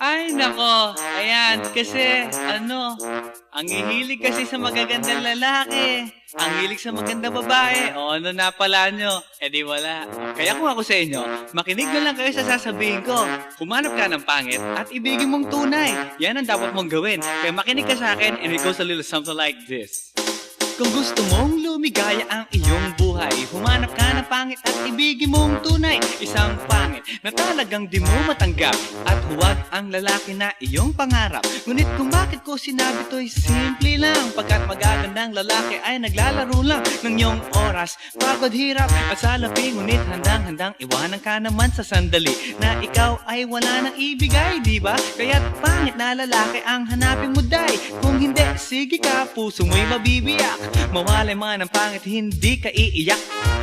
Ay, nako. Ayan, kasi, ano, ang hihilig kasi sa magagandang lalaki. Ang hilig sa magandang babae. O, ano na pala nyo? Eh di wala. Kaya kung ako sa inyo, makinig na lang kayo sa sasabihin ko. Humanap ka ng pangit at ibigin mong tunay. Yan ang dapat mong gawin. Kaya makinig ka sa akin and it goes a little something like this. Kung gusto mong lumigaya ang iyong buhay pangit at ibigin mong tunay. Isang pangit na talagang di mo matanggap. At huwag ang lalaki na iyong pangarap. Ngunit kung bakit ko sinabi to'y simple lang Pagkat magagandang lalaki ay naglalaro lang Ng iyong oras, pagod hirap at salapi Ngunit handang-handang iwanan ka naman sa sandali. Na ikaw ay wala nang ibigay, di ba? Kaya't pangit na lalaki ang hanapin mo, day. Kung hindi, sige ka, puso mo'y mabibiyak. Mawalay man ang pangit, hindi ka iiyak